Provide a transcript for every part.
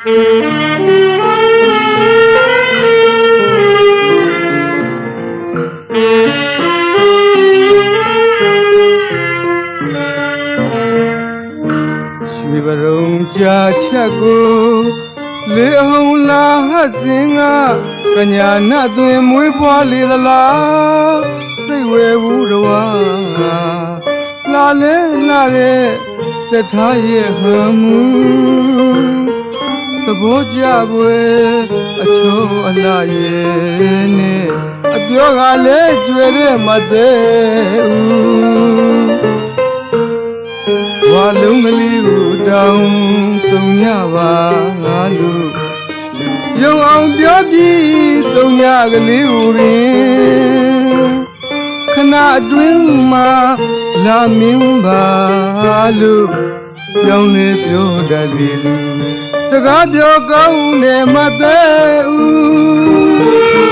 ရွှေပရုံကြာချက်ကိုလေအောင်လာဟစင်ကကညာနသွင်မွေးဖွားလေသလားစိတ်ဝဲဘူးတော်လာလဲလာတဲ့တထားရဲ့ဟမ်းမှုသ ဘောကြပွဲအချိုးအလားရဲ့နဲ့အပြောကလည်းကျွဲတဲ့မသေးဘူးဝါလုံးကလေးကိုတောင်းသုံးညပါငါလူရုံအောင်ပြောပြီးသုံးညကလေးကိုပင်ခဏအတွင်းမှာလာမင်းပါလို့ ပြောင်းလဲပြောတတ်လေလူစကားပြောကောင်းနဲ့မသေးဘူး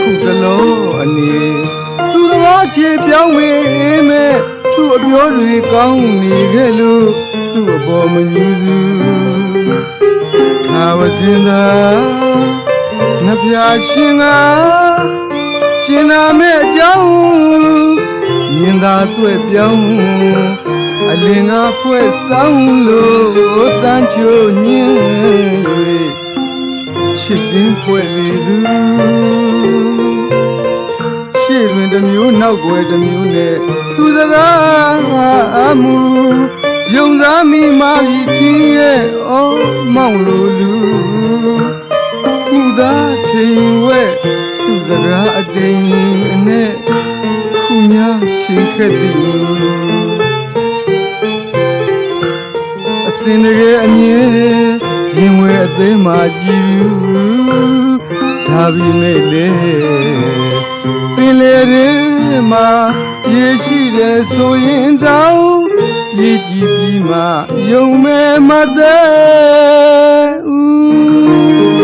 ခုတလုံးအနေသူသဘောချေပြောင်းဝေးမဲ့သူ့အပြောတွေကောင်းနေခဲ့လို့သူ့အပေါ်မညူးစုသာဝစင်သာ နှပြချင်းကကျင်နာမဲ့အကြောင်းမြင်သာတွေ့ပြောင်းအလင်ကဖွဲ့ဆောင်လို့တန်ချိုညင်း၍ချစ်တင်ဖွဲ့လေသူရှေ့တွင်တစ်မျိုးနောက်ွယ်တစ်မျိုးနဲ့သူစကားအမှုယုံသားမိမာပြီထင်းရဲ့အော်မောင်လိုလူ ခုသာထိန်ဝဲသူစကားအတိန်အနဲ့ခုများချင်းခက်သည်အစင်တကယ်အမြင်ရင်ဝဲအသိမှကြည်ဘူးဒါပေမဲ့လေပင်လေရဲမှာရေရှိတယ်ဆိုရင်တောင်းရေကြည်ပြီးမှယုံမဲ့မသေးဦး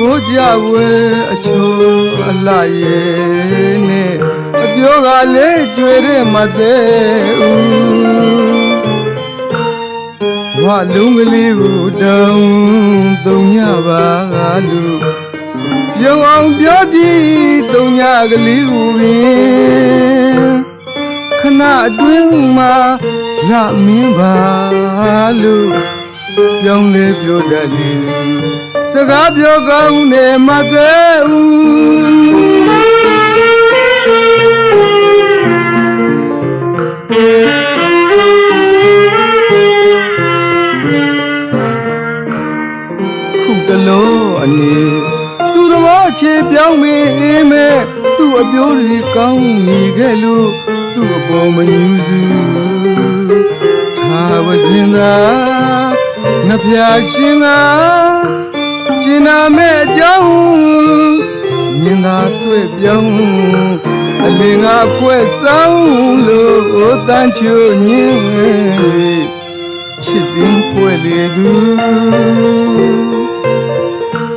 ဘောကြဝဲအချိုးအလားရဲ့နဲ့အပြောကလည်းကျွဲတဲ့မသေးဘူးဝလုံးကလေးကိုတောင်းသုံးညပါလို့ရုံအောင်ပြောပြီးသုံးညကလေးကိုပင်ခဏအတွင်းမှာလာမင်းပါလို့ပြောင်းလဲပြောတတ်လေ စကားပြောကောင်းနဲ့မသေးဘူးခုတလုံးအနေသူသဘောချေပြောင်းမေးမဲ့သူ့အပြိုးတွေကောင်းနေခဲ့လို့သူ့အပေါ်မညူးစုသာဝစင်သာနှပြရှင်သာ ကျင်နာမဲ့အကြောင်းမြင်သာတွေ့ပြောင်းအလင်ကဖွဲ့ဆောင်လို့တန်ချိုညင်းချစ်တင်ဖွဲ့လေသူ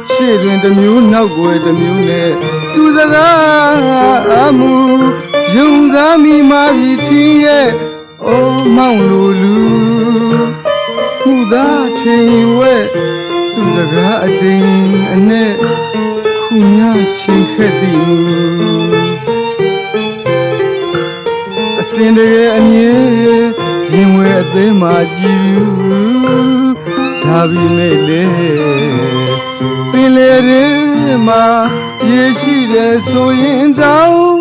ရှရှေ့တွင်တစ်မျိုးနောက်ွယ်တစ်မျိုးနဲ့သူစကားအမှုယုံစားမိမှပြီချင်းရဲ့အိုးမောင်လိုလူမှုသားထင်ဝဲ သူစကားအတိမ်အနဲ့ခုများချင်းခက်သည်မူအစင်တကယ်အမြင်ရင်ဝဲအသေးမှကြည်ဘူးဒါပေမဲ့လေပင်လေရဲမှာရေရှိတယ်ဆိုရင်တောင်း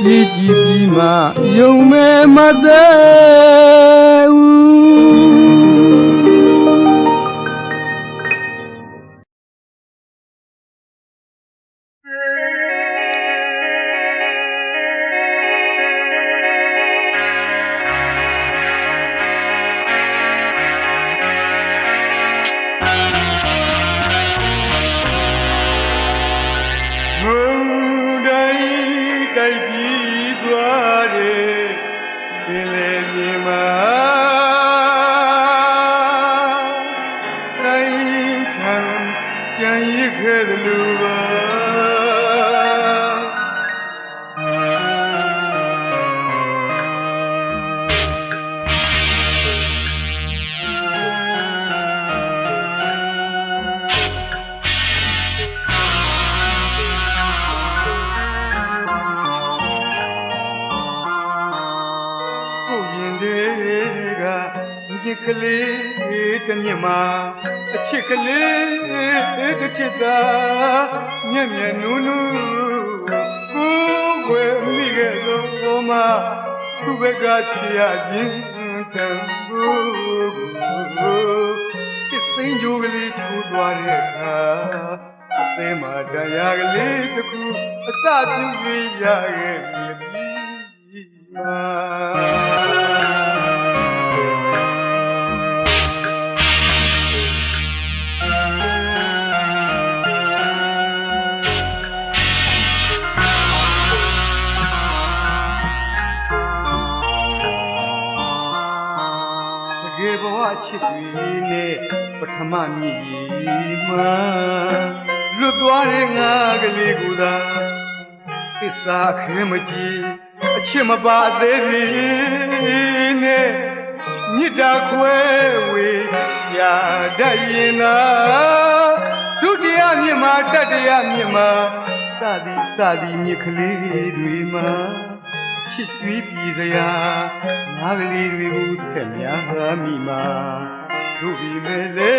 ပြေးကြည့်ပြီးမှယုံမဲ့မသေးဘူးမု အချစ်ကလေးတစ်ချစ်သာမျက်မျက်နူးနူးကိုယ်ွယ်မိခဲ့သောမသူ့ဘက်ကချစ်ရခြင်းတန်ဖို့စစ်စိန်ကြိုးကလေးချိုးသွားတဲ့အခါအသင်းမှာတရားကလေးတစ်ခုအစပြုပြီးရခဲ့ပြီမာ နဲ့ပထမမြည်မှာလွတ်သွားတဲ့ငါကလေးကိုသာသစ္စာခဲမကြည့်အချစ်မပါသေးပြီနဲ့မြစ်တာခွဲဝေရာတတ်ရင်သာဒုတိယမြစ်မှာတတိယမြစ်မှာစသည်စသည်မြစ်ကလေးတွေမှာချစ်ကြွေးပြည်စရာငါကလေးတွေကိုဆက်များမိမှာ တို့ဒီမဲ့လေ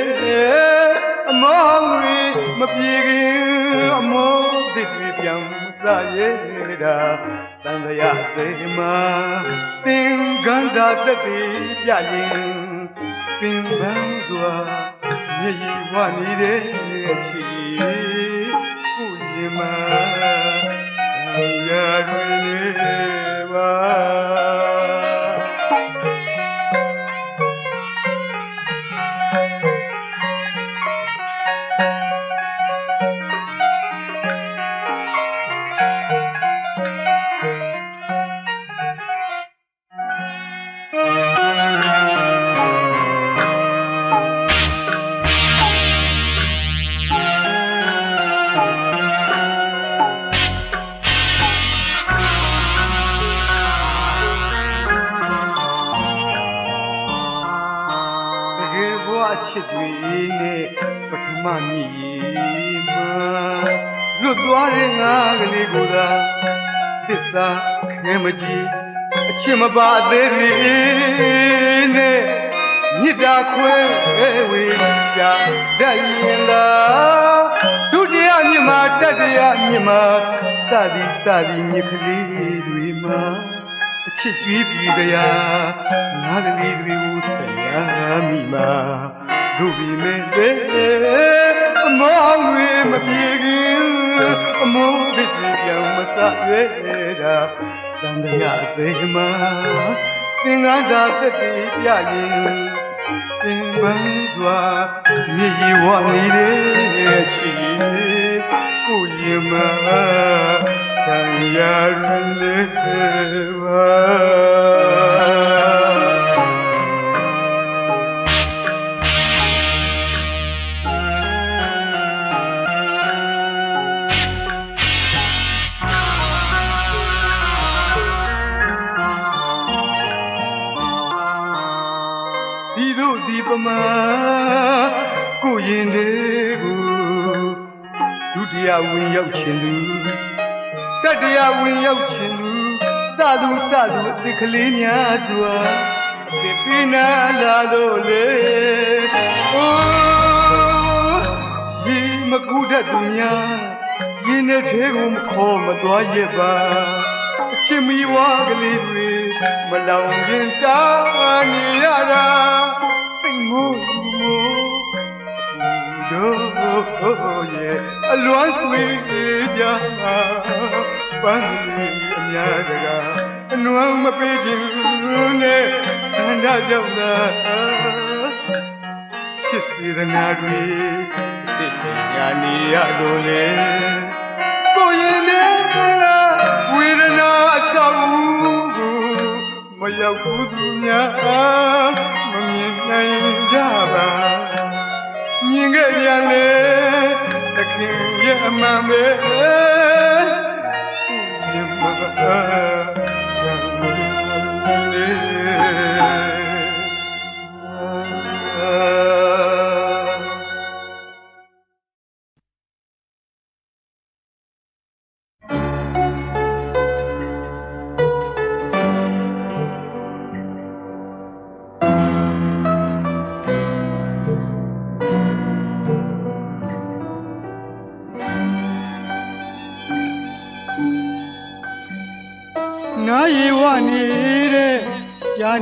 အမောင်းတွေမပြေခင်အမောသစ်တွေပြောင်းစရဲတာတန်လျာစေမှာသင်္ကန်းသာသက်တွေပြရင်ပင်ပန်းစွာမြေကြီးဝနေတဲ့ချီကိုရင်မှာရာတွင်နေ လွတ်သွားတဲ့ငါကလေးကိုသာသစ္စာခဲမကြည့်အချစ်မပါသေးပြီနဲ့မြစ်တာခွဲဝေရှာတတ်ရင်သာဒုတိယမြစ်မှာတတိယမြစ်မှာစသည်စသည်မြစ်ကလေးတွေမှာအချစ်ကြွေးပြီကြရာငါကလေးတွေကိုဆက်ရမိမှာတို့ပြီမဲ့တဲ့အမောင်းတွေမပြေခင် အမိုးသစ်တွေပြောင်းမစရဲတာတန်တရားသေးမှာသင်္ကန်းသာသက်တည်ပြရင်သင်ပန်းစွာမြေကြီးဝနေတဲ့ချီကိုရင်မှာတန်ရာရလေးပါ ရင်တွေကိုဒုတိယဝင်ရောက်ခြင်းသူတတိယဝင်ရောက်ခြင်းသူသသူစသူအစ်ကလေးများစွာဒီပိနာလာတော့လေအိုးဒီမကူတတ်သူများရင်းနဲ့သေးကိုမခေါ်မသွားရပါအချစ်မီဝါကလေးတွေမလောင်ရင်တာနေရတာ စိတ်မို့မို့တို့ရဲ့အလွမ်းဆွေးကြပန်းကြီးအများတကားအနွမ်းမပေးခြင်းနဲ့သန္တာကြောင့်လားချစ်စေရနာတွေသိညာနေရတော့လေကိုရင်နဲ့ဝေဒနာအဆောက်ကိုမရောက်ဘူးသူများ ခဲ့ပြန်လေသခင်ရဲ့အမှန်ပဲမြတ်မ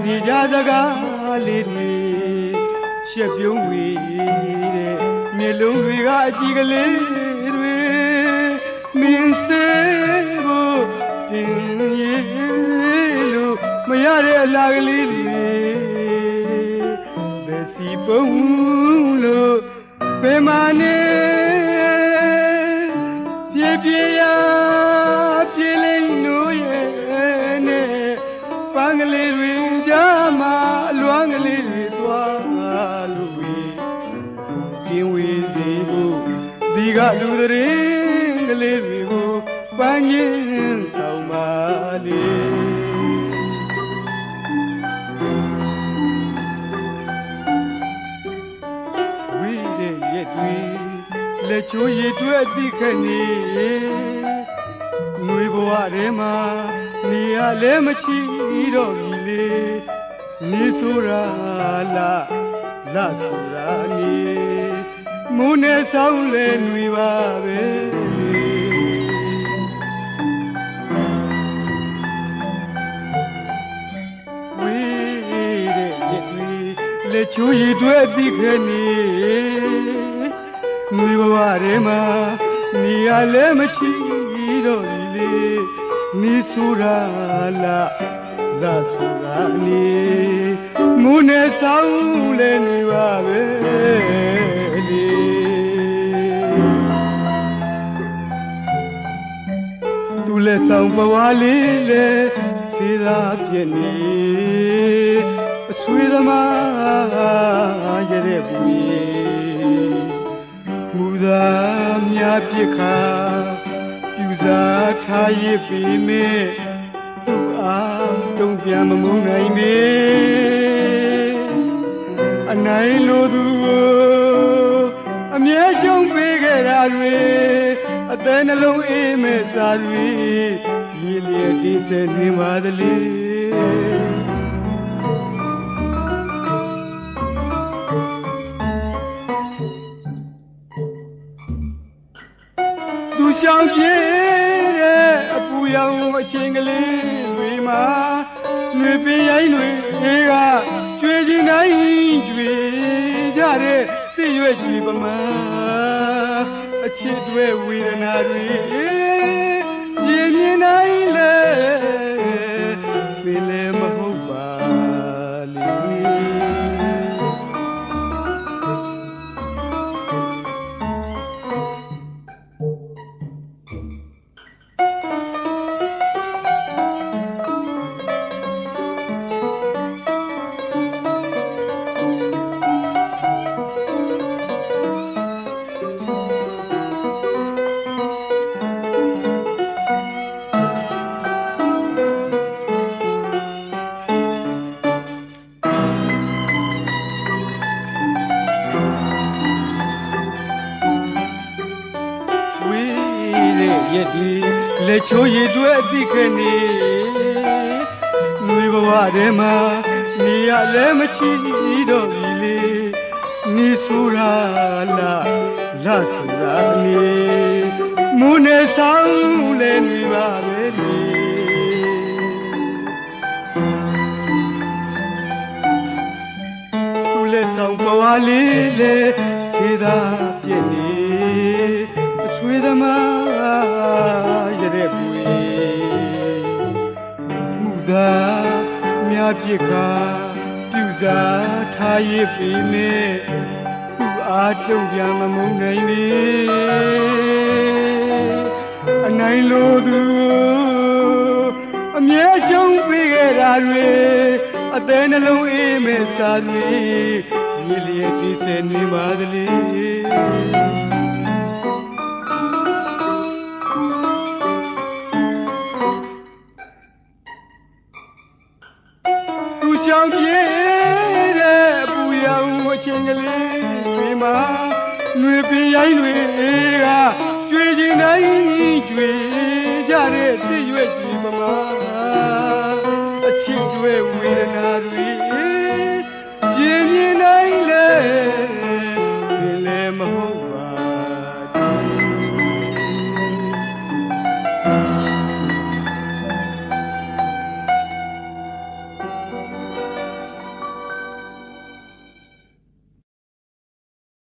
နေကြစကားလေးတွေရှက်ပြုံးဝေတဲ့မျက်လုံးတွေကအကြည့်ကလေးတွေမင်းစေဖို့တင်ရလို့မရတဲ့အလားကလေးတွေဘယ်စီပုံလို့ဘယ်မှာနေပြေပြေရ ကလူသတင်းကလေးတွေကိုပန်းချင်းဆောင်ပါလေဝိတဲ့ရက်တွေလက်ချိုးရည်တွဲသိခက်နေငွေဘဝထဲမှာနေရလဲမချီတော့ပြီလေနေဆိုရာလာလာဆိုရာနေ မုန်းနဲ့ဆောင်လဲຫນွေပါပဲဝေးတဲ့ရက်တွေလက်ချိုးရည်တွဲသိခက်နေငွေဘဝထဲမှာနေရလဲမချီတော့ပြီလေနေဆိုရာလာလာဆိုရာနေ မုန်းနဲ့ဆောင်လဲຫນွေပါပဲလေသူလက်ဆောင်ပဝါလေးလေစေသာပြည့်နေအဆွေသမားရတဲ့ဘူးမူသာများပြစ်ခါပြူစားထားရပေမဲ့သူအားတုံ့ပြန်မမုန်းနိုင်မေ အနိုင်လိုသူကိုအမြဲရှုံးပေးခဲ့တာတွေအသက်နှလုံးအေးမဲ့စာတွေရေလျက်ဒီစဲနေပါသလေသူရှောင်ပြေးတဲ့အပူရောင်အချင်းကလေးတွေမှာຫນွေပင်ရိုင်းတွေအေးကကျွေးချင်းတိုင်းကျွေး ကြတဲ့သိရွက်ကျွေးပမာအချစ်တွေဝေဒနာတွေရင်မြင်တိုင်းလေပင်လည်း သိခနေငွေဘဝထဲမှာနေရလဲမချီတော့ပြီလေနေဆူရာလာလာဆူရာနေမူနဲ့ဆောင်လဲနေပါပဲလေသူလက်ဆောင်ပွားလေးလေစေသာပြည့်နေအဆွေသမား မြပြစ်ကပြူစားထားရပြီမေသူအားတုံ့ပြန်မမုန်းနိုင်လေအနိုင်လိုသူအမြဲကြုံပေးခဲ့တာတွေအသေးနှလုံးအေးမဲ့စာတွေရေလျက်ဒီစဲနေပါသလေ သူချောင်းပြေးတဲ့အပူရောင်အချင်းကလေးတွေမှာຫນွေပင်ရိုင်းတွေကကျွေချင်တိုင်းကျွေကြတဲ့တည့်ရွက်